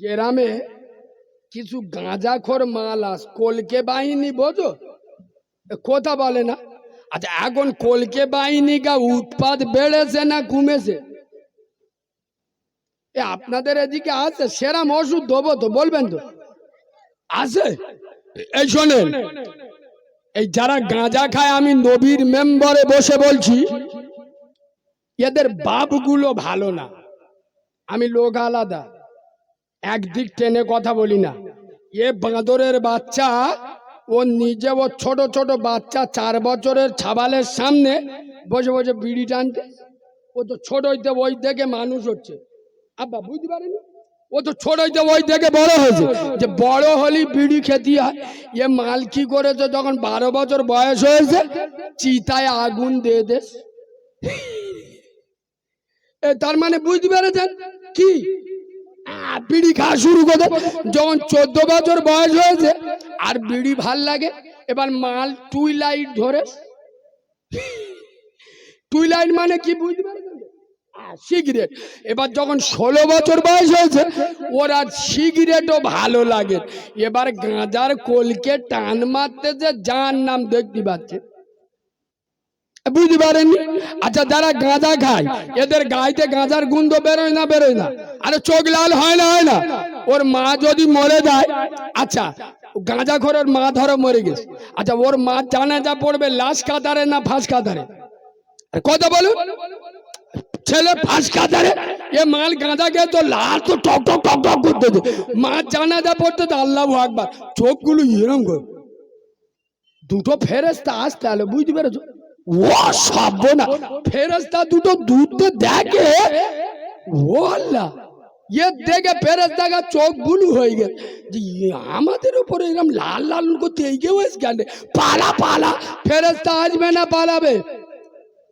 গ্রামে কিছু গাঁজাখোর মাল আস, কলকে বাহিনী, বোঝো? কথা বলে না। আচ্ছা এখন কলকে বাহিনী গা উৎপাদ বেড়েছে না কমেছে? এ আপনাদের এদিকে আছে, সেরাম ওষুধ দেবো তো, বলবেন তো? আছে? এই শোনেন, এই যারা গাঁজা খায়, আমি নবীর মেম্বারে বসে বলছি, এদের বাপগুলো ভালো না। আমি লোক আলাদা। একদিক টেনে কথা বলি না। এ বাঁদরের বাচ্চা, ও নিজে ও ছোট ছোট বাচ্চা চার বছরের ছাবালের সামনে বসে বসে বিড়ি টানতে ও তো ছোট হইতে ওই দেখে মানুষ হচ্ছে। আব্বা, বুঝতে পারেনি ও তো ছোট হইতে ওই দেখে বড় হয়েছে যে বড় হলি বিড়ি খেতে হয়। এ মাল কি করেছে যখন বারো বছর বয়স হয়েছে? চিতায় আগুন দিয়ে দেশ তার মানে বুঝতে পেরেছেন? কি? বিড়ি খাওয়া শুরু করে যখন চোদ্দ বছর বয়স হয়েছে, আর বিড়ি ভালো লাগে, এবার মাল টুই লাইট ধরে। টুই লাইট মানে কি বুঝতে সিগারেট। এবার যখন ষোলো বছর বয়স হয়েছে, ওরা সিগারেটও ভালো লাগে এবার গাঁজার কোলকে টান মারতে যে যার নাম দেখতে পাচ্ছে। বুঝতে পারেননি? আচ্ছা যারা গাঁজা খায়, এদের গাইতে গাঁজার গুন্ধ বেরোয় না বেরোয় না? আরে চোখ লাল হয় না হয় না? ওর মা যদি মরে যায় আচ্ছা গাঁজা খোরের মা ধরো মরে গেছে। আচ্ছা ওর মা জানা যা পড়বে লাশ কাতারে না ফাঁস কাতারে? কথা বলুন ছেলে ফাঁস কাতারে? এ মাল গাঁজা খেয়ে তো লাল তো টক টক টক টক করতেছে মা জানা যা পড়তে তো আল্লাহ আকবার। চোখগুলো এরম করে। দুটো ফেরেস্তা আসতে আলো, বুঝতে পেরেছ? ও দুটো দেখে ও আল্লাহ ইয়ে দেখে চোখ হয়ে গেছে যে আমাদের উপরে এরকম লাল লাল করতে এই কেউ কেন? পালা পালা ফেরেস্তা আসবে না পালাবে?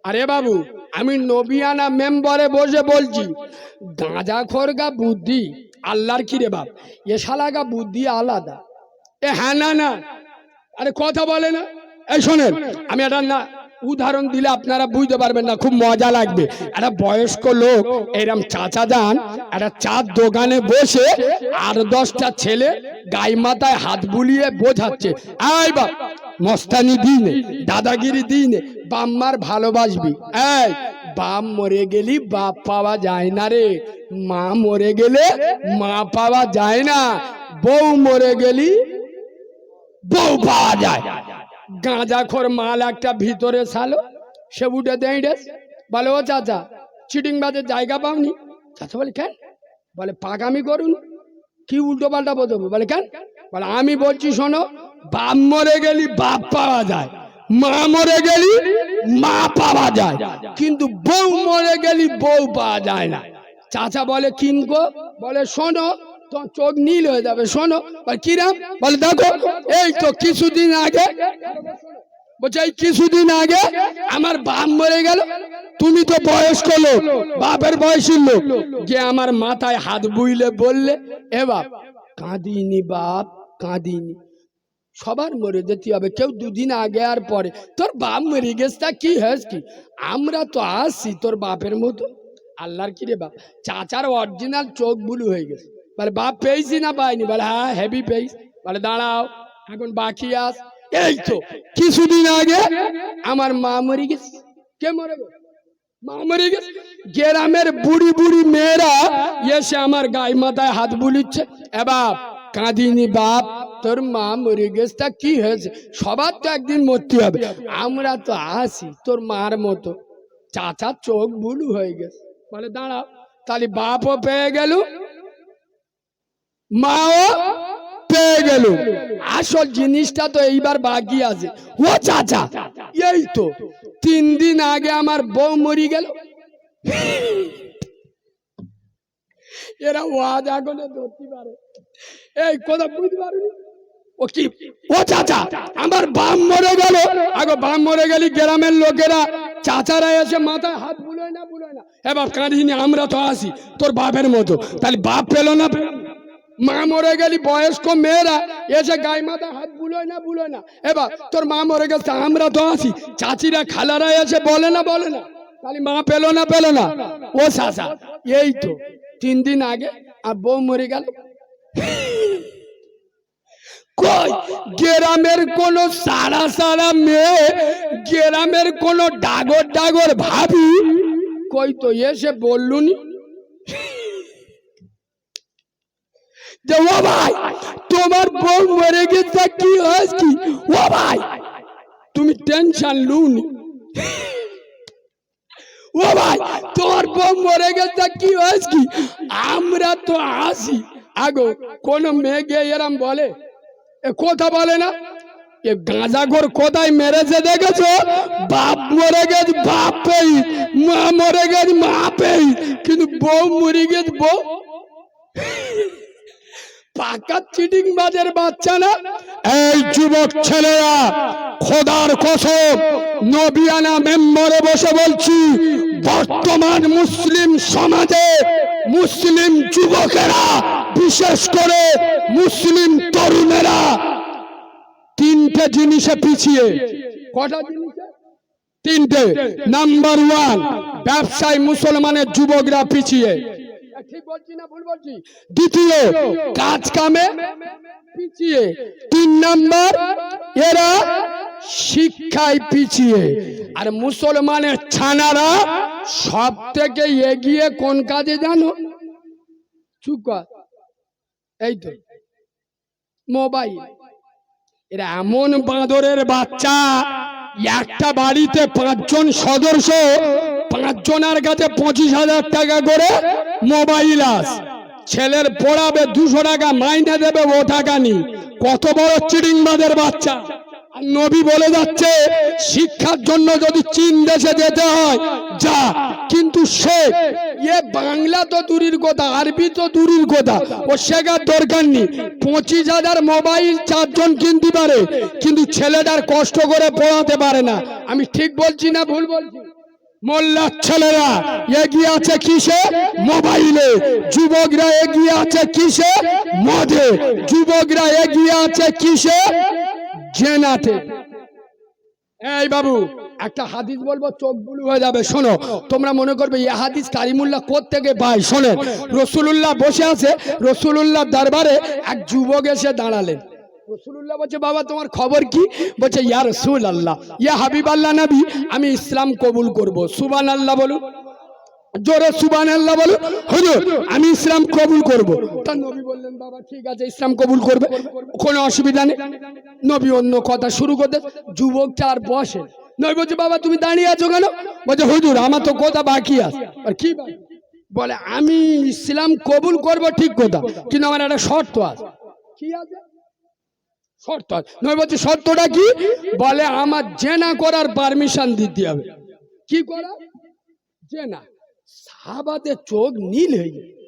আরে বাবু, আমি নবিয়ানা মেম্বারে বসে বলছি, গাঁজা খোরগা বুদ্ধি আল্লাহর কি রে বাপ? এ শালাগা বুদ্ধি আলাদা। এ হ্যাঁ না না। আরে কথা বলে না। এই শোনেন, আমি একটা না উদাহরণ দিলে আপনারা বুঝতে পারবেন না, খুব মজা লাগবে। একটা বয়স্ক লোক, এরম চাচা যান, একটা চার দোকানে বসে আর দশটা ছেলে গাই মাথায় হাত বুলিয়ে বোঝাচ্ছে। এই বাপ মস্তানি দিনে, দাদাগিরি দিনে বাম্মার ভালোবাসবি। এই, বাপ মরে গেলি, বাপ পাওয়া যায় না রে। মা মরে গেলে, মা পাওয়া যায় না। বউ মরে গেলি, বউ পাওয়া যায়। গাঁজাখোর মাল একটা ভিতরে সালো সে উঠে দেয় বলে, ও চাচা চিটিং বাজের জায়গা পাওনি? চাচা বলে, কেন? বলে পাকামি করুন। কি উল্টো পাল্টা বলতে বলে, কেন? বলে, আমি বলছি, শোনো, বাপ মরে গেলি বাপ পাওয়া যায়, মা মরে গেলি মা পাওয়া যায়, কিন্তু বউ মরে গেলি বউ পাওয়া যায় না। চাচা বলে কিনকো বলে, শোনো তোমার চোখ নীল হয়ে যাবে, শোনো। কিরাম বলে, দেখো, এই তো কিছুদিন আগে বলছে, এই কিছুদিন আগে আমার বাপ মরে গেল। তুমি তো বয়স্ক লোক, বাপের বয়সী লোক। যে আমার মাথায় হাত বুইলে বললে, এ বাপ, কাঁদিনি বাপ, কাঁদিনি। সবার মরে যেতে হবে, কেউ দুদিন আগে আর পরে। তোর বাপ মরে গেছে, তা কি হয়েছে কি? আমরা তো আসছি তোর বাপের মতো। আল্লাহর কি রে বাপ? চাচার অরিজিনাল চোখ বুলু হয়ে গেছে। বলে, বাপ পেয়েছি না পাইনি। বলে হ্যাঁ হেভি পেয়েছি। বলে, দাঁড়াও, এখন বাকি আস। এই তো, কিছুদিন আগে আমার মা মরে গেছে। কে মরে মা মরে গেছে। গ্রামের বুড়ি বুড়ি মেয়েরা এসে আমার গায়ে মাথায় হাত বুলিচ্ছে। এ বাপ, কাঁদিনি বাপ, তোর মা মরে গেছে, তা কি হয়েছে? সবার তো একদিন মরতে হবে। আমরা তো আসি তোর মার মতো। চাচার চোখ বুলু হয়ে গেছে। বলে, দাঁড়াও, তাহলে বাপও পেয়ে গেল মাও পেয়ে গেল। আসল জিনিসটা তো এইবার বাকি আছে। ও চাচা, এই তো তিন দিন আগে আমার বউ মরি গেল। এরা ওয়াজ আগুনে ধরতে পারে। এই কথা বুঝতে পারবি ও কি? ও চাচা, আমার বাম মরে গেল। আগে বাম মরে গেলি, গ্রামের লোকেরা, চাচারা এসে মাথায় হাত বুলোয় না বুলোয় না। এবার কাঁদিনি, আমরা তো আসি তোর বাপের মতো। তাহলে বাপ পেল না? মা মরে গেলি, বয়স্ক মেয়েরা, এসে গায়ে মাথায় হাত বুলোয় না বুলোয় না। এবার তোর মা মরে গেছে, আমরা তো আছি। চাচিরা, খালারা এসে বলে না বলে না। তাহলে মা পেল না পেল না? ও চাচা এই তো, তিন দিন আগে আর বউ মরে গেল। কই? গ্রামের কোন সারা সারা মেয়ে, গ্রামের কোন ডাগর ডাগর ভাবি, কই তো এসে বললুনি? যে ও ভাই তোমার বউ মরে গেছে, কি হয়েছে কি? ও ভাই তুমি টেনশন লুনি ও ভাই তোমার বউ মরে গেছে, কি হয়েছে কি? আমরা তো আসি আগো, কোন মেয়ে এরম বলে? এ কথা বলে না? এ গাঁজাঘর কোথায় মেরেছে দেখেছ? বাপ মরে গেছে বাপ পেই মা মরে গেছে মা পেই কিন্তু বউ মরে গেছে, বউ। পাকা চিটিং বাজের বাচ্চা না? এই যুবক ছেলেরা, খোদার কসম, নবিয়ানা মেম্বরে বসে বলছি, বর্তমান মুসলিম সমাজে মুসলিম যুবকেরা, বিশেষ করে মুসলিম তরুণেরা, তিনটে জিনিসে পিছিয়ে। কটা তিনটে। নাম্বার ওয়ান, ব্যবসায় মুসলমানের যুবকরা পিছিয়ে। ঠিক বলছি না ভুল বলছি। দ্বিতীয় কাজ কামে পিছিয়ে। তিন নাম্বার এরা শিক্ষায় পিছিয়ে। আর মুসলমানের ছানারা সব থেকে এগিয়ে কোন কাজে জানো? চুপ এই তো মোবাইল। এরা এমন বাঁদরের বাচ্চা একটা বাড়িতে পাঁচজন সদস্য পাঁচজনের কাছে পঁচিশ হাজার টাকা করে মোবাইল আস। ছেলের পড়াবে দুশো টাকা, মাইনে দেবে ও টাকা নি। কত বড় চিড়িংবাদের বাচ্চা। নবী বলে যাচ্ছে, শিক্ষার জন্য যদি চীন দেশে যেতে হয়, যা। কিন্তু সে, এ বাংলা তো দূরের কথা, আরবি তো দূরের কথা। ও শেখার দরকার নেই। পঁচিশ হাজার মোবাইল চারজন কিনতে পারে, কিন্তু ছেলেটার কষ্ট করে পড়াতে পারে না। আমি ঠিক বলছি না ভুল বলছি? মোল্লার ছেলেরা, এগিয়ে আছে কিসে? মোবাইলে। যুবকরা এগিয়ে আছে কিসে? মদে। যুবকরা এগিয়ে আছে কিসে? জেনাতে। এই বাবু, একটা হাদিস বলব, চোখ বুলু হয়ে যাবে, শোনো। তোমরা মনে করবে এই হাদিস কারিমুল্লাহ থেকে পাই শোনেন, রসুলুল্লাহ বসে আছে, রসুলুল্লাহ দরবারে এক যুবক এসে দাঁড়ালেন। রসুলুল্লাহ বলছে, বাবা, তোমার খবর কি? বলছে, ইয়া রসুল আল্লাহ ইয়া হাবিব আল্লাহ নবী, আমি ইসলাম কবুল করব। সুবান আল্লাহ বলুন জোরে সুবান আল্লাহ বলো। হুজুর, আমি ইসলাম কবুল করব। তা নবী বললেন, বাবা, ঠিক আছে, ইসলাম কবুল করবে। কোনো অসুবিধা নেই। নবী অন্য কথা শুরু করতে যুবকটা আর বসে নবী বলছে, বাবা, তুমি দাঁড়িয়ে আছো কেন? বলছে, হুজুর, আমার তো কথা বাকি আছে। আর কি বলে, আমি ইসলাম কবুল করব ঠিক কথা, কিন্তু আমার একটা শর্ত আছে। কি আছে? শর্ত বলছে, শর্তটা কি? বলে, আমার জেনা করার পারমিশন দিতে হবে। কি করা? জেনা। সাহাবাদের চোখ নীল হয়ে।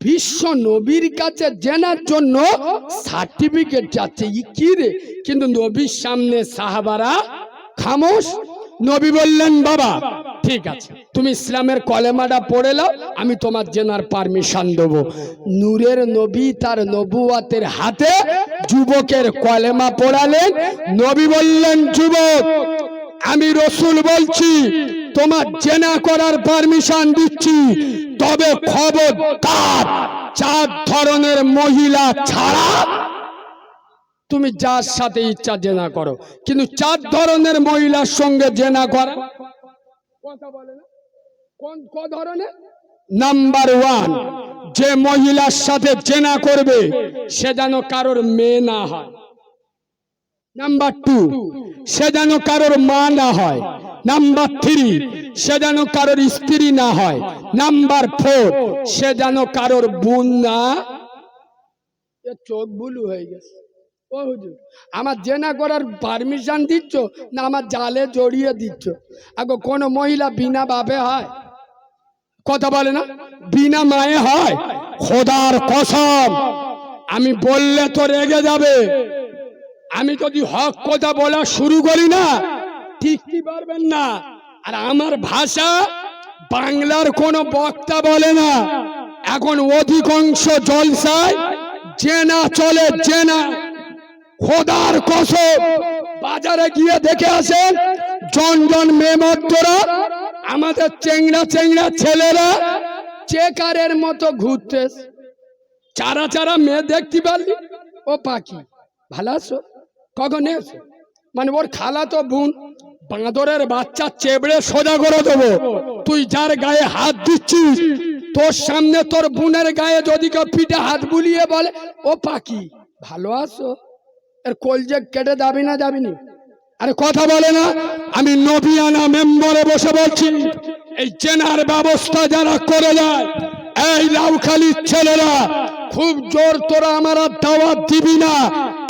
বিশ্ব নবীর কাছে জেনার জন্য সার্টিফিকেট যাচ্ছে। ই কি রে? কিন্তু নবীর সামনে সাহাবারা খামোশ। নবী বললেন, বাবা, ঠিক আছে। তুমি ইসলামের কলেমাটা পড়ে নাও, আমি তোমার জেনার পারমিশন দেবো। নূরের নবী তার নবুয়াতের হাতে যুবকের কলেমা পড়ালেন। নবী বললেন, যুবক, আমি রসুল বলছি, তোমার জেনা করার পারমিশন দিচ্ছি, তবে খবর চার ধরনের মহিলা ছাড়া তুমি যার সাথে ইচ্ছা জেনা করো। কিন্তু চার ধরনের মহিলার সঙ্গে জেনা করা। কথা বলে না। কোন ক ধরনের? নাম্বার ওয়ান যে মহিলার সাথে জেনা করবে সে যেন কারোর মেয়ে না হয়। নাম্বার টু সে যেন কারোর মা না হয়। নাম্বার থ্রি সে যেন কারোর স্ত্রী না হয়। নাম্বার ফোর সে যেন কারোর বোন না। চোখ বুলু হয়ে গেছে। ও আমার জেনা করার পারমিশন দিচ্ছ, না আমার জালে জড়িয়ে দিচ্ছ। আগো কোন মহিলা বিনা বাপে হয়, কথা বলে না, বিনা মায়ে হয়, খোদার কসম, আমি বললে তো রেগে যাবে। আমি যদি হক কথা বলা শুরু করি না টিকতে পারবেন না? আর আমার ভাষা বাংলার কোনো বক্তা বলে না। এখন অধিকাংশ জলসায় জেনা চলে জেনা খোদার কসম, বাজারে গিয়ে দেখে আসেন, জন জন মেমত্তরা আমাদের চেংড়া চেংড়া ছেলেরা চেকারের মতো ঘুরতে চারা চারা মেয়ে দেখতে পারলি? ও পাখি, ভালো আছো? কখন এসো? মানে ওর খালা তো বোন, বাঁদরের বাচ্চা চেবড়ে সোজা করে দেবো। তুই যার গায়ে হাত দিচ্ছিস, তোর সামনে তোর বোনের গায়ে যদি কেউ পিঠে হাত বুলিয়ে বলে, ও পাখি, ভালো আছো? এর কলজে কেটে যাবি না যাবিনি আরে কথা বলে না। আমি নবিয়ানা মেম্বারে বসে বলছি, এই চেনার ব্যবস্থা যারা করে দেয় এই লাউখালির ছেলেরা, খুব জোর তোরা আমার দাওয়াত দিবি না।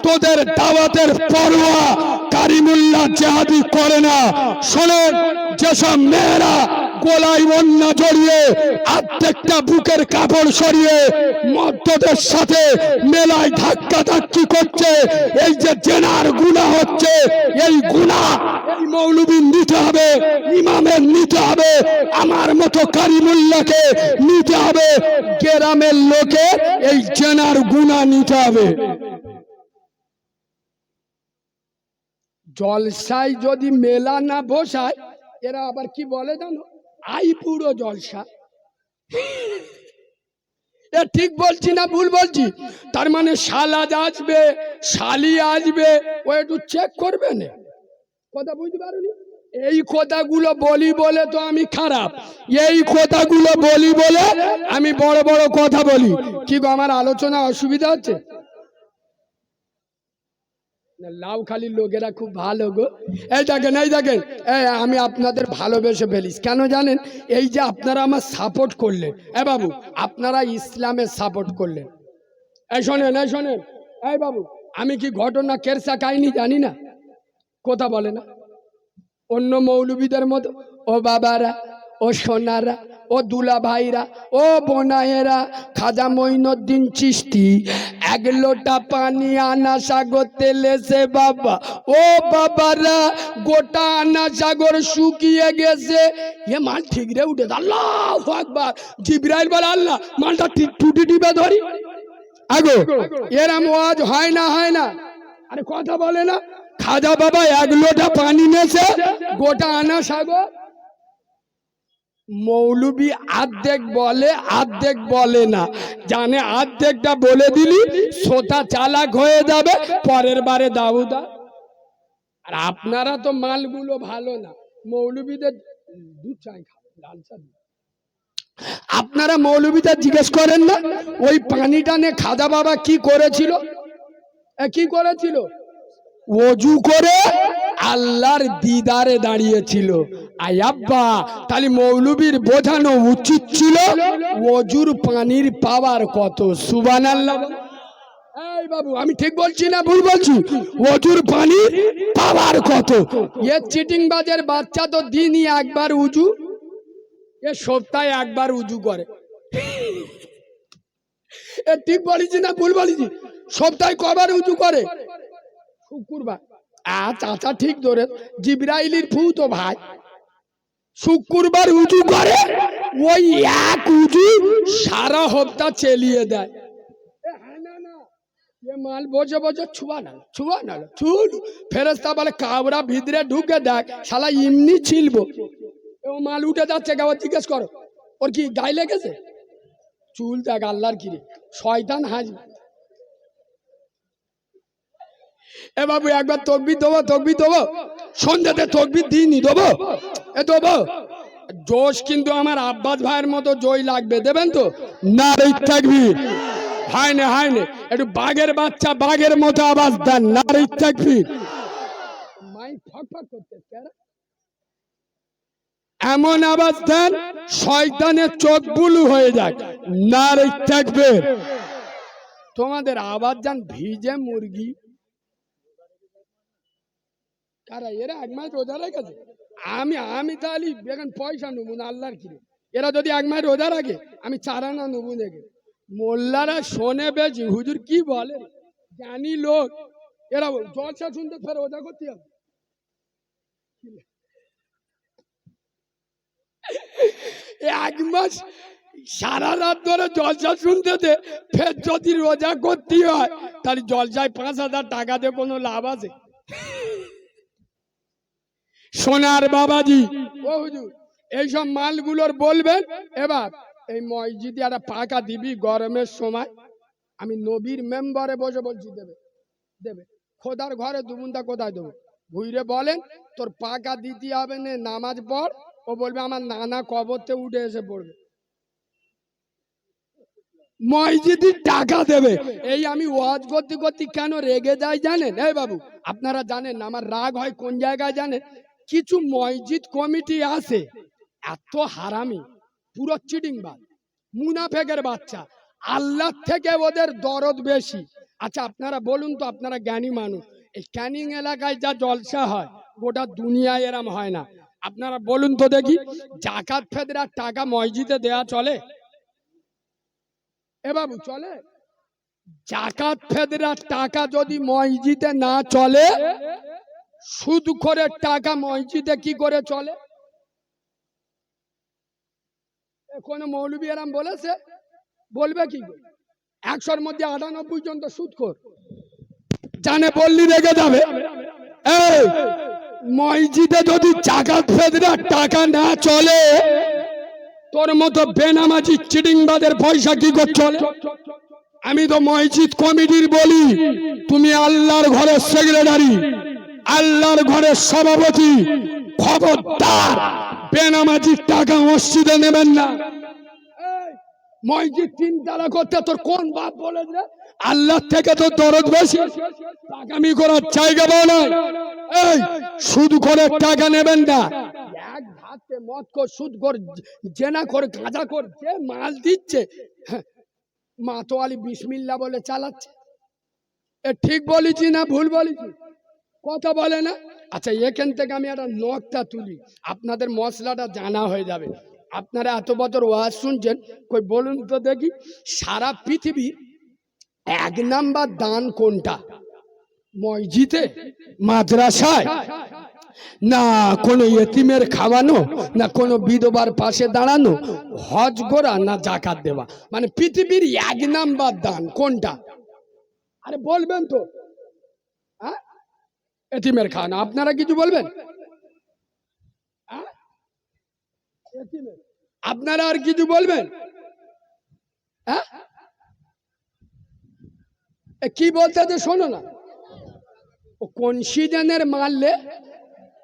তোদের দাওয়াতের পরোয়া কারিমুল্লাহ জেহাদি করে না। শোনেন, যেসব মেয়েরা গোলায় বন্যা জড়িয়ে আর্ধেকটা বুকের কাপড় সরিয়ে মদ্যদের সাথে মেলায় ধাক্কা ধাক্কি করছে। এই যে জেনার গুণা হচ্ছে, এই গুণা এই মৌলবীর নিতে হবে, ইমামের নিতে হবে, আমার মতো কারিমুল্লাহকে নিতে হবে, গ্রামের লোকে এই জেনার গুণা নিতে হবে। জলসায় যদি মেলা না বসায়, এরা আবার কি বলে জানো? আই পুরো জলসা। এ ঠিক বলছি না ভুল বলছি? তার মানে শালাজ আসবে, শালি আসবে, ও একটু চেক করবে না। কথা বুঝতে পারোনি? এই কথাগুলো বলি বলে তো আমি খারাপ। এই কথাগুলো বলি বলে আমি বড় বড় কথা বলি। কি আমার আলোচনা অসুবিধা হচ্ছে? লাউখালির লোকেরা খুব ভালো গো। এই দেখেন এই দেখেন। এই, আমি আপনাদের ভালোবেসে ফেলিস। কেন জানেন? এই যে আপনারা আমার সাপোর্ট করলেন। এ বাবু, আপনারা ইসলামের সাপোর্ট করলেন। এই শোনেন এই শোনেন। এই বাবু, আমি কি ঘটনা কেরসা কাহিনি জানি না? কথা বলে না। অন্য মৌলবীদের মতো, ও বাবারা, ও সোনারা ও দুলা ভাইরা ও বোনায়েরা, খাজা মঈনুদ্দিন চিস্তি এক লোটা পানি আনা সাগর তেলেছে বাবা। ও বাবারা, গোটা আনা সাগর শুকিয়ে গেছে। এ মাল ঠিক রে উঠে আল্লাহ আকবার। জিব্রাইল বলে, আল্লাহ, মালটা টুটি টিপে ধরি। আগো, এরম ওয়াজ হয় না হয় না। আরে কথা বলে না। খাজা বাবা, এক লোটা পানি নেছে, গোটা আনা সাগর মৌলবি আর্ধেক বলে আর্ধেক বলে না। জানে আর্ধেকটা বলে দিলি সোতা চালাক হয়ে যাবে, পরের বারে দাউদা আর আপনারা তো মালগুলো ভালো না, মৌলবীদের দুধ চাই লাল আপনারা মৌলবীদের জিজ্ঞেস করেন না, ওই পানি টানে খাজা বাবা কি করেছিল? কি করেছিল? অজু করে আল্লাহর দিদারে দাঁড়িয়েছিল। আই আব্বা, তাহলে মৌলবীর বোঝানো উচিত ছিল অজুর পানির পাওয়ার কত? সুবান আল্লাহ বাবু, আমি ঠিক বলছি না ভুল বলছি? অজুর পানি পাওয়ার কত? এ চিটিং বাজের বাচ্চা তো দিনই একবার উজু এ সপ্তাহে একবার উজু করে। এ ঠিক বলেছি না ভুল বলেছি? সপ্তাহে কবার উজু করে? শুক্রবার। আ চাচা ঠিক ধরে জিব্রাইলির ফু তো ভাই। শুক্রবার উজু করে, ওই এক উজু সারা হপ্তা চেলিয়ে দেয়। এ মাল বসে বসে ছুয়া না ছুয়া না, ছুল। ফেরেস্তা বলে কাবরা ভিতরে ঢুকে দেখ, শালা এমনি ছিলব। ও মাল উঠে যাচ্ছে গাওয়া জিজ্ঞেস করো, ওর কি গায়ে লেগেছে? চুল দেখ, আল্লাহর কিরে শয়তান হাজি এ বাবু, একবার তকবির দেবো তকবির দেবো। সন্ধ্যাতে তকবির দিইনি, দেবো। এ দেবো, জোশ কিন্তু আমার আব্বাস ভাইয়ের মতো জয় লাগবে, দেবেন তো? না রে থাকবি হয় না হয় না একটু বাঘের বাচ্চা, বাঘের মতো আওয়াজ দেন। না রে থাকবি মাই ফক ফক করতে এমন আওয়াজ দেন, শয়তানের চোখ বুলু হয়ে যায় না রে থাকবে তোমাদের আওয়াজ যান ভিজে মুরগি। কারা এরা এক মাস রোজা রেখেছে। আমি আমি তাহলে এখন পয়সা নেব না, আল্লাহর কিরে? এরা যদি এক মাস রোজা রাখে, আমি চারা না নেব দেখে। মোল্লারা শোনে বেশি, হুজুর কি বলে? জানি লোক, এরা জলসা শুনতে ফের রোজা করতে হবে। এক মাস সারা রাত ধরে জলসা শুনতে দে, ফের যদি রোজা করতে হয়, তাহলে জলসায় পাঁচ হাজার টাকা দিয়ে কোনো লাভ আছে? সোনার বাবাজি। ও হুজুর, এইসব মালগুলোর বলবেন? এবার এই মসজিদে একটা পাকা দিবি গরমের সময়। আমি নবীর মেম্বারে বসে বলছি, দেবে দেবে। খোদার ঘরে দুমুন্দা কোথায় দেবো? ঘুরে বলেন, তোর পাকা দিতে হবে না, নামাজ পড়। ও বলবে, আমার নানা কবরতে উঠে এসে পড়বে। মসজিদের টাকা দেবে। এই আমি ওয়াজ করতে করতে কেন রেগে যাই জানেন? এই বাবু, আপনারা জানেন, আমার রাগ হয় কোন জায়গায় জানেন? কিছু মসজিদ কমিটি আছে। এত হারামি, পুরো চিটিংবাজ মুনাফেকের বাচ্চা, আল্লাহ থেকে ওদের দরদ বেশি। আচ্ছা আপনারা বলুন তো, আপনারা জ্ঞানী মানুষ, এই ক্যানিং এলাকায় যা জলসা হয়, গোটা দুনিয়ায় এরম হয় না। আপনারা বলুন তো দেখি, জাকাত ফেদরা টাকা মসজিদে দেয়া চলে? এ বাবু, চলে? জাকাত ফেদরা টাকা যদি মসজিদে না চলে সুদ করে টাকা মসজিদে কি করে চলে? এ কোনো মৌলবী এরাম বলেছে, বলবে কি? একশোর মধ্যে আটানব্বই জন তো সুদ কর জানে বললি রেগে যাবে। মসজিদে যদি জাকাত ফেদরার টাকা না চলে, তোর মতো বেনামাজি চিটিংবাদের পয়সা কি করে চলে? আমি তো মসজিদ কমিটির বলি, তুমি আল্লাহর ঘরের সেক্রেটারি আল্লাহর ঘরের সভাপতি খবরদার। বেনামাজির টাকা মসজিদে নেবেন না। মসজিদ তিন করতে তোর কোন বাপ বলে রে আল্লাহ থেকে তো দরদ বেশি। টাকামি করার জায়গা না। এই সুদ করে টাকা নেবেন না। এক ধাতে মদ কর সুদ কর জেনা কর গাঁজা কর যে মাল দিচ্ছে। হ্যাঁ, মাতোয়ালি বিসমিল্লা বলে চালাচ্ছে। এ ঠিক বলেছি না ভুল বলেছি? কথা বলে না? আচ্ছা এখান থেকে আমি একটা নখটা তুলি। আপনাদের মশলাটা জানা হয়ে যাবে। আপনারা এত বছর ওয়াজ শুনছেন? কই, বলুন তো দেখি। সারা পৃথিবী এক নাম্বার দান কোনটা? মসজিদে? মাদ্রাসায়? না কোনো এতিমের খাওয়ানো, না কোনো বিধবার পাশে দাঁড়ানো, হজ করা, না জাকাত দেওয়া। মানে পৃথিবীর এক নাম্বার দান কোনটা? আরে বলবেন তো। এতিমের খান, আপনারা কিছু বলবেন। আপনারা আর কিছু বলবেন? হ্যাঁ? কি বলতে যে শোনো না। ও কোন মারলে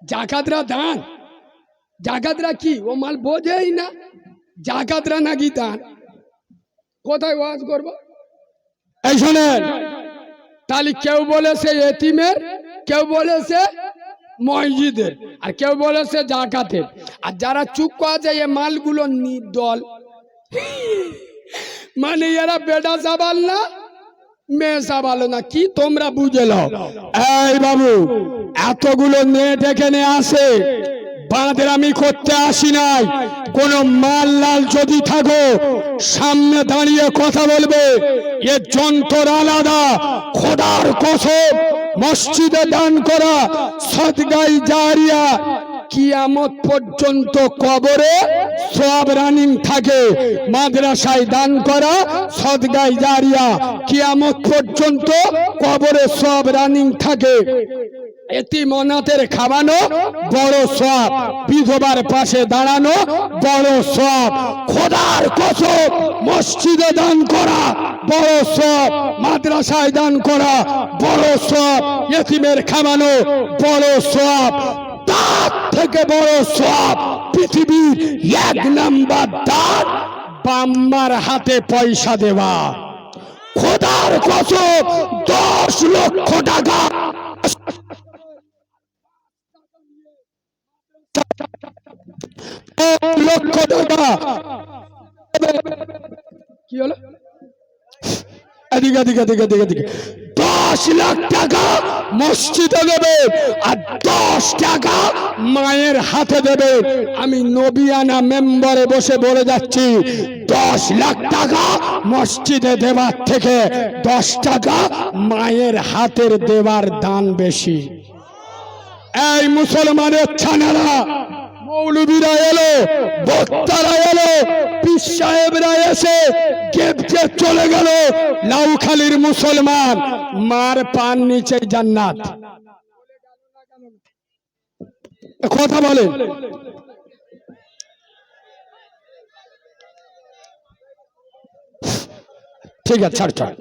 জাকাতরা দান। জাকাতরা কি? ও মাল বোঝেই না। জাকাতরা নাকি দান? কোথায় ওয়াজ করব? এই শোনেন, তাহলে কেউ বলেছে এতিমের কেউ বলেছে মসজিদের, আর কেউ বলেছে জাকাতের। আর যারা চুপ করা যায় এ মালগুলো নির্দল। মানে এরা বেটা সাবাল না, মেয়ে সাবাল না। কি তোমরা বুঝে লও এই বাবু, এতগুলো মেয়ে নেট এখানে আসে বাঁধের আমি করতে আসি নাই। কোন মাল লাল যদি থাকো, সামনে দাঁড়িয়ে কথা বলবে। এ যন্ত্র আলাদা, খোদার কসম। মসজিদে দান করা সদগাই জারিয়া, কিয়ামত পর্যন্ত কবরে সব রানিং থাকে। মাদ্রাসায় দান করা সদগাই জারিয়া, কিয়ামত পর্যন্ত কবরে সব রানিং থাকে। এটি মনাতের খাওয়ানো বড় সব। বিধবার পাশে দাঁড়ানো বড় সব। খোদার কসম মসজিদে দান করা বড় সব। মাদ্রাসায় দান করা বড় সব। এতিমের খাওয়ানো বড় সব। তার থেকে বড় সব। পৃথিবীর এক নাম্বার দান বাম্মার হাতে পয়সা দেওয়া। খোদার কসম দশ লক্ষ টাকা এক লক্ষ টাকা কি হলো? এদিকে এদিকে এদিকে এদিকে এদিকে। দশ লাখ টাকা মসজিদে দেবে আর দশ টাকা মায়ের হাতে দেবে। আমি নবিয়ানা মেম্বারে বসে বলে যাচ্ছি দশ লাখ টাকা মসজিদে দেওয়ার থেকে দশ টাকা মায়ের হাতের দেওয়ার দান বেশি। এই মুসলমানের ছানারা মৌলবীরা এলো, বক্তারা এলো সাহেবরা এসে গেপকে চলে গেল। লাউখালির মুসলমান, মার পান নিচে জান্নাত। কথা বলেন ঠিক আছে, ছাড় ছাড়।